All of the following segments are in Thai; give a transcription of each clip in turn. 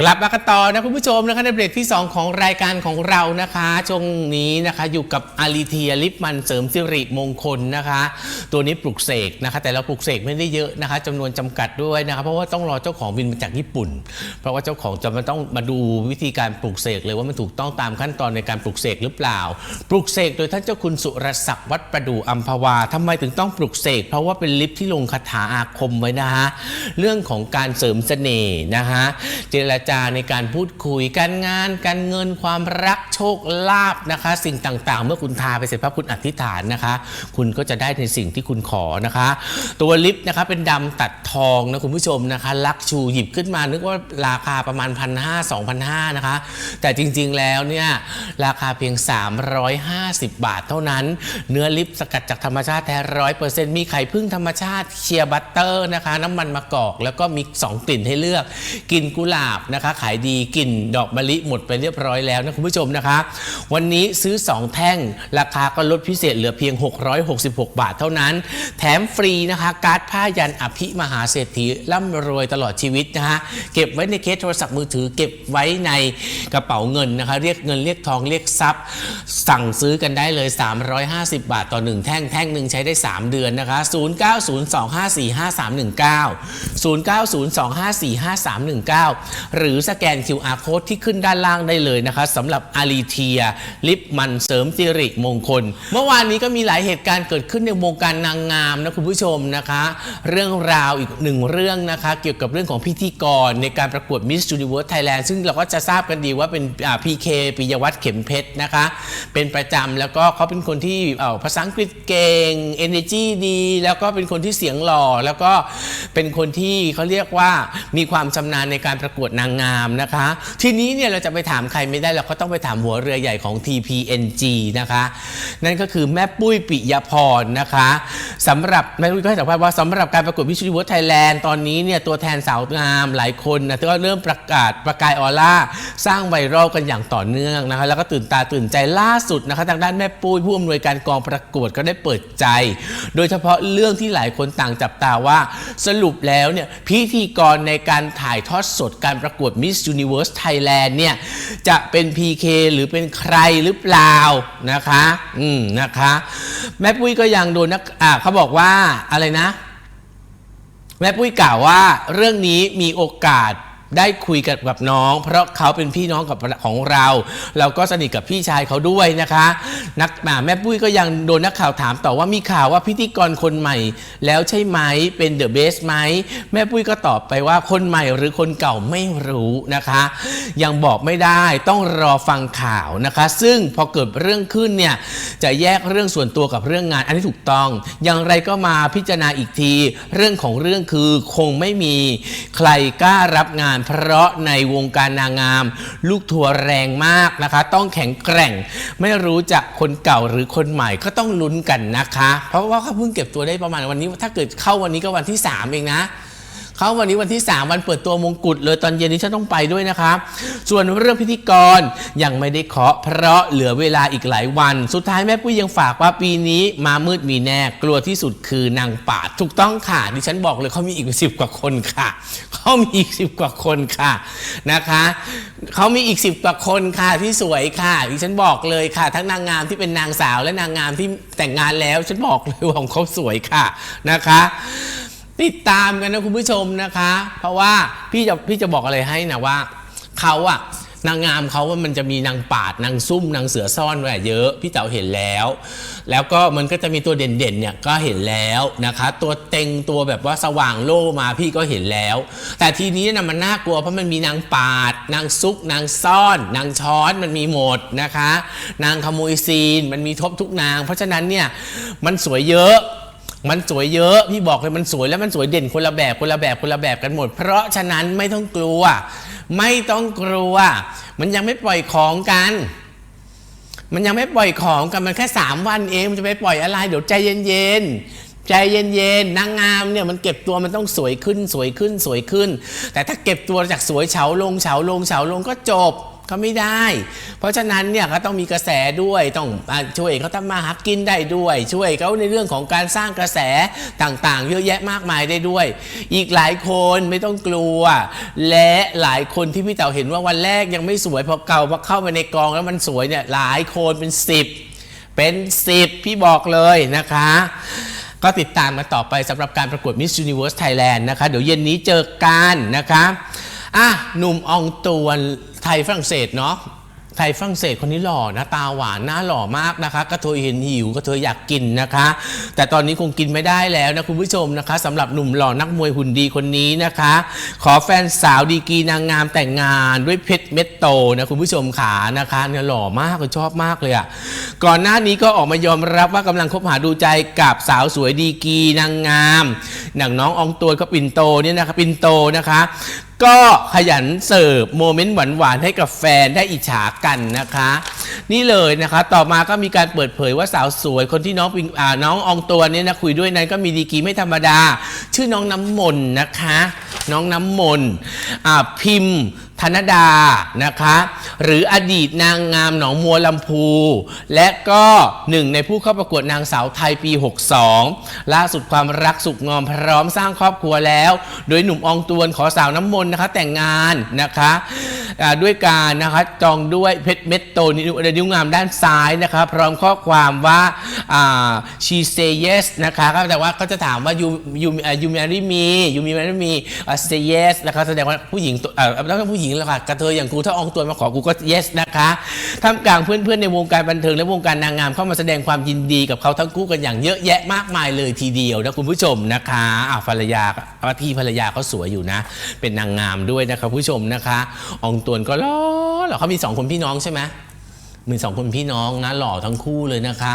กลับมากันต่อนะคุณผู้ชมนะคะในเบรกที่ 2 ของรายการของเรานะคะช่วงนี้นะคะอยู่กับอาริเทียลิปมันเสริมสิริมงคลนะคะ ตัวนี้ปลุกเสกนะคะ แต่เราปลุกเสกไม่ได้เยอะนะคะจำนวนจำกัดด้วยนะคะ เพราะว่าต้องรอเจ้าของบินมาจากญี่ปุ่น เพราะว่าเจ้าของจะมาต้องมาดูวิธีการปลุกเสกเลยว่ามันถูกต้องตามขั้นตอนในการปลุกเสกหรือเปล่า ปลุกเสกโดยท่านเจ้าคุณสุรศักดิ์วัดประดู่อัมพวาทำไมถึงต้องปลุกเสกเพราะว่าเป็นลิปที่ลงคาถาอาคมไว้นะคะเรื่องของการเสริมเสน่ห์นะคะเจรจาในการพูดคุย การงาน การเงินความรักโชคลาภนะคะ สิ่งต่างๆ เมื่อคุณทาไปเสร็จปั๊บคุณอธิษฐานนะคะ คุณก็จะได้ในสิ่งที่คุณขอนะคะ ตัวลิปนะคะเป็นดำตัดทองนะคุณผู้ชมนะคะ ลักชูหยิบขึ้นมานึกว่าราคาประมาณ1 5 0 0 2 5 0 0นะคะ แต่จริงๆแล้วเนี่ยราคาเพียง 350 บาทเท่านั้น เนื้อลิปสกัดจากธรรมชาติแท้ร้อยเปอร์เซ็นต์มีไข่พึ่งธรรมชาติเชียร์บัตเตอร์นะคะ น้ำมันมะกอก แล้วก็มี 2 กลิ่นให้เลือกกลิ่นกุหลาบนะะคะ ขายดีกลิ่นดอกมะลิหมดไปเรียบร้อยแล้วนะคุณผู้ชมนะคะ วันนี้ซื้อ 2 แท่ง ราคาก็ลดพิเศษเหลือเพียง 666 บาทเท่านั้น แถมฟรีนะคะ การ์ดผ้ายันอภิมหาเศรษฐีร่ำรวยตลอดชีวิตนะคะเก็บไว้ในเคสโทรศัพท์มือถือ เก็บไว้ในกระเป๋าเงินนะคะ เรียกเงินเรียกทองเรียกทรัพย์ สั่งซื้อกันได้เลย 350 บาทต่อ 1 แท่งแท่งหนึ่งใช้ได้ 3 เดือนนะคะ0902545319 0902545319 หรือือสแกน QR code ที่ขึ้นด้านล่างได้เลยนะคะสำหรับอารีเทีย ลิปมันเสริมสิริมงคล เมื่อวานนี้ก็มีหลายเหตุการณ์เกิดขึ้นในวงการนางงามนะคุณผู้ชมนะคะ เรื่องราวอีกหนึ่งเรื่องนะคะ เกี่ยวกับเรื่องของพิธีกรในการประกวด Miss Universe Thailand ซึ่งเราก็จะทราบกันดีว่าเป็นพีเคปิยวัฒน์เข็มเพชรนะคะ เป็นประจำแล้วก็เขาเป็นคนที่เออภาษาอังกฤษเก่ง energy ดี แล้วก็เป็นคนที่เสียงหล่อ แล้วก็เป็นคนที่เขาเรียกว่ามีความชำนาญในการประกวดนางงามนะคะ ทีนี้เนี่ยเราจะไปถามใครไม่ได้เราก็ต้องไปถามหัวเรือใหญ่ของ TPNG นะคะ นั่นก็คือแม่ปุ้ยปิยพรนะคะ สำหรับแม่ปุ้ยก็ให้สัมภาษณ์ว่าสำหรับการประกวด Miss Universe Thailand ตอนนี้เนี่ยตัวแทนสาวงามหลายคนนะก็เริ่มประกาศประกายออร่า สร้างไวรัลกันอย่างต่อเนื่องนะคะแล้วก็ตื่นตาตื่นใจล่าสุดนะคะทางด้านแม่ปุ้ยผู้อำนวยการกองประกวดก็ได้เปิดใจ โดยเฉพาะเรื่องที่หลายคนต่างจับตาว่า สรุปแล้วเนี่ยพิธีกรในการถ่ายทอดสดการประกวด Miss Universe Thailand เนี่ยจะเป็น PK หรือเป็นใครหรือเปล่านะคะ อืมนะคะ แม่ปุ้ยก็ยังโดนนักอ่าเขาบอกว่าอะไรนะ แม่ปุ้ยกล่าวว่าเรื่องนี้มีโอกาส ได้คุยกับกับน้อง เพราะเขาเป็นพี่น้องกับของเรา เราก็สนิทกับพี่ชายเขาด้วยนะคะ นักอ่าแม่ปุ้ยก็ยังโดนนักข่าวถามต่อว่ามีข่าวว่าพิธีกรคนใหม่ แล้วใช่ไหมเป็นเดอะเบสไหมแม่ปุ้ยก็ตอบไปว่าคนใหม่หรือคนเก่าไม่รู้นะคะ ยังบอกไม่ได้ต้องรอฟังข่าวนะคะ ซึ่งพอเกิดเรื่องขึ้นเนี่ยจะแยกเรื่องส่วนตัวกับเรื่องงาน อันนี้ถูกต้อง อย่างไรก็มาพิจารณาอีกที เรื่องของเรื่องคือคงไม่มีใครกล้ารับงานเพราะในวงการนางงาม ลูกทัวร์แรงมากนะคะ ต้องแข็งแกร่ง ไม่รู้จักคนเก่าหรือคนใหม่ก็ต้องลุ้นกันนะคะ เพราะว่าเขาเพิ่งเก็บตัวได้ประมาณวันนี้ ถ้าเกิดเข้าวันนี้ก็วันที่ 3 เองนะ เขาวันนี้วันที่ 3 วันเปิดตัวมงกุฎเลยตอนเย็นนี้ฉันต้องไปด้วยนะคะส่วนเรื่องพิธีกรยังไม่ได้เคาะเพราะเหลือเวลาอีกหลายวัน สุดท้ายแม่ปุ้ยยังฝากว่าปีนี้มามืดมีแน่กลัวที่สุดคือนางป่าถูกต้องค่ะดิฉันบอกเลยเขามีอีกสิบกว่าคนค่ะเขามีอีกสิบกว่าคนค่ะนะคะเขามีอีกสิบกว่าคนค่ะที่สวยค่ะดิฉันบอกเลยค่ะ ทั้งนางงามที่เป็นนางสาวและนางงามที่แต่งงานแล้วฉันบอกเลยว่าของเขาสวยค่ะนะคะ ติดตามกันนะคุณผู้ชมนะคะ เพราะว่าพี่จะพี่จะบอกอะไรให้นะว่าเขาอะนางงามเขาว่ามันจะมีนางปาดนางซุ่มนางเสือซ่อนไว้เยอะ พี่เต๋าเห็นแล้ว แล้วก็มันก็จะมีตัวเด่นๆเนี่ยก็เห็นแล้วนะคะ ตัวเต็งตัวแบบว่าสว่างโล่มาพี่ก็เห็นแล้ว แต่ทีนี้นะมันน่ากลัวเพราะมันมีนางปาด นางซุก นางซ่อน นางช้อนมันมีหมดนะคะ นางขโมยซีนมันมีทบทุกนาง เพราะฉะนั้นเนี่ยมันสวยเยอะ มันสวยเยอะ พี่บอกเลยมันสวยแล้วมันสวยเด่นคนละแบบคนละแบบคนละแบบกันหมด เพราะฉะนั้นไม่ต้องกลัว ไม่ต้องกลัว มันยังไม่ปล่อยของกัน มันยังไม่ปล่อยของกันมันแค่3วันเองมันจะไปปล่อยอะไรเดี๋ยวใจเย็นๆใจเย็นๆนางงามเนี่ยมันเก็บตัวมันต้องสวยขึ้นสวยขึ้นสวยขึ้น แต่ถ้าเก็บตัวจากสวยเฉาลงเฉาลงเฉาลงก็จบ ก็ไม่ได้ เพราะฉะนั้นเนี่ยก็ต้องมีกระแสด้วยต้องช่วยเขาทำมาหากินได้ด้วย ช่วยเขาในเรื่องของการสร้างกระแสต่างๆ เยอะแยะมากมายได้ด้วย อีกหลายคนไม่ต้องกลัว และหลายคนที่พี่เต๋าเห็นว่าวันแรกยังไม่สวยพอเก่าพอเข้ามาในกองแล้วมันสวยเนี่ยหลายคนเป็นสิบเป็นสิบพี่บอกเลยนะคะก็ติดตามกันต่อไปสำหรับการประกวด Miss Universe Thailand นะคะ เดี๋ยวเย็นนี้เจอกันนะคะ อะหนุ่มอองตวนไทยฝรั่งเศสเนาะไทยฝรั่งเศสคนนี้หล่อนะตาหวานหน้าหล่อมากนะคะกระเทยเห็นหิวกระเทยอยากกินนะคะ แต่ตอนนี้คงกินไม่ได้แล้วนะคุณผู้ชมนะคะสำหรับหนุ่มหล่อนักมวยหุ่นดีคนนี้นะคะ ขอแฟนสาวดีกีนางงามแต่งงานด้วยเพชรเม็ดโตนะคุณผู้ชมขานะคะเนี่ยหล่อมากเลยชอบมากเลยอะ่ะก่อนหน้านี้ก็ออกมายอมรับว่ากำลังคบหาดูใจกับสาวสวยดีกีนางงามหนังน้ององตัวก็ปิ่นโตเนี่ยนะคะปิ่นโตนะคะ ก็ขยันเสิร์ฟโมเมนต์หวานๆให้กับแฟนได้อิจฉากันนะคะ นี่เลยนะคะต่อมาก็มีการเปิดเผยว่าสาวสวย คนที่น้องปิงอ่าน้องอองตัวเนี่ยนะคุยด้วยนั้นก็มีดีกีไม่ธรรมดา ชื่อน้องน้ำมนต์นะคะ น้องน้ำมนต์อ่าพิมพ์ ธนดานะคะ หรืออดีตนางงามหนองมัวลำพู และก็หนึ่งในผู้เข้าประกวดนางสาวไทยปี 62 ล่าสุดความรักสุขงอมพร้อมสร้างครอบครัวแล้ว โดยหนุ่มองตวนขอสาวน้ำมนต์นะคะ แต่งงานนะคะด้วยการนะคะจองด้วยเพชรเม็ดโตนิ้วนิ้วงามด้านซ้ายนะคะ พร้อมข้อความว่า she say yes นะคะก็แต่ว่าก็จะถามว่า you you อ่า you marry me you marry me อ่า say yes นะคะแสดงว่าผู้หญิงตัวอ่าแล้วก็ผู้หญิงแหละค่ะกระเทยอย่างกูถ้าอองตัวมาขอกูก็ yes นะคะท่ามกลางเพื่อนๆในวงการบันเทิงและวงการนางงามเข้ามาแสดงความยินดีกับเขาทั้งคู่กันอย่างเยอะแยะมากมายเลยทีเดียวนะคุณผู้ชมนะคะอ่าภรรยาว่าที่ภรรยาเขาสวยอยู่นะ เป็นนางงามด้วยนะคะผู้ชมนะคะ อองตวนก็หล่อหล่อเขามีสองคนพี่น้องใช่ไหม มีสองคนพี่น้องนะหล่อทั้งคู่เลยนะคะ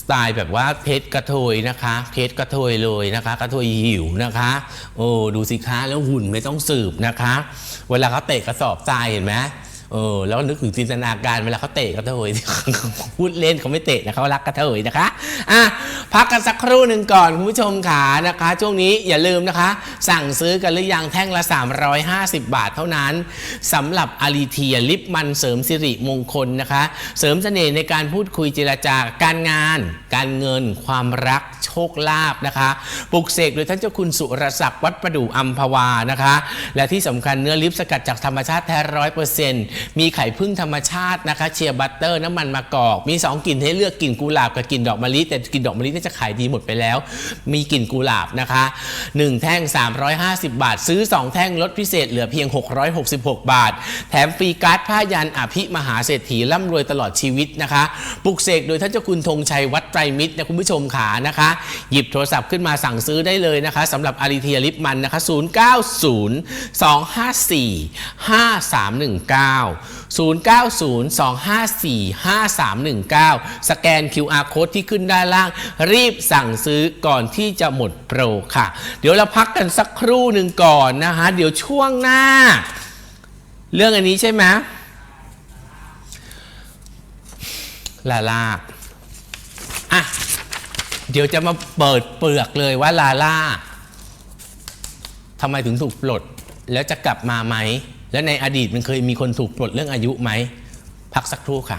สไตล์แบบว่าเพชรกระโทยนะคะเพชรกระโทยเลยนะคะ กระโทยหิวนะคะโอ้ดูสิคะแล้วหุ่นไม่ต้องสืบนะคะ เวลาเขาเตะกระสอบทรายเห็นไหมเออแล้วนึกถึงจินตนาการเวลาเขาเตะกระเทยพูดเล่นเขาไม่เตะนะเขารักกระเทยนะคะอะ พักกันสักครู่หนึ่งก่อนคุณผู้ชมขานะคะ ช่วงนี้อย่าลืมนะคะ สั่งซื้อกันหรือยังแท่งละ 350 บาทเท่านั้นสำหรับอารีเทียลิปมันเสริมสิริมงคลนะคะ เสริมเสน่ห์ในการพูดคุยเจรจาการงาน การเงิน ความรักโชคลาภนะคะปลุกเสกโดยท่านเจ้าคุณสุรศักดิ์วัดประดู่อัมพวานะคะ และที่สำคัญเนื้อลิปสกัดจากธรรมชาติแท้ร้อยเปอร์เซ็นต์มีไข่พึ่งธรรมชาตินะคะ เชียร์บัตเตอร์น้ำมันมะกอก มี 2กลิ่นให้เลือกกลิ่นกุหลาบกับกลิ่นดอกมะลิแต่กลิ่นดอกมะลิน่าจะขายดีหมดไปแล้ว มีกลิ่นกุหลาบนะคะ 1 แท่ง 350 บาท ซื้อ 2 แท่งลดพิเศษเหลือเพียง 666 บาท แถมฟรีการ์ดผ้ายันอภิมหาเศรษฐีร่ำรวยตลอดชีวิตนะคะ ปลุกเสกโดยท่านเจ้าคุณธงชัยวัดไตรมิตรนะคุณผู้ชมขานะคะ หยิบโทรศัพท์ขึ้นมาสั่งซื้อได้เลยนะคะสำหรับอาริเทียลิปมันนะคะ 090 254 5319 0902545319 สแกน QR code ที่ขึ้นด้านล่างรีบสั่งซื้อก่อนที่จะหมดโปรค่ะ เดี๋ยวเราพักกันสักครู่หนึ่งก่อนนะคะเดี๋ยวช่วงหน้า เรื่องอันนี้ใช่ไหมลาลาอะเดี๋ยวจะมาเปิดเปลือกเลยว่าลาลาทำไมถึงถูกปลด แล้วจะกลับมาไหม และในอดีตมันเคยมีคนถูกปลดเรื่องอายุไหม พักสักครู่ค่ะ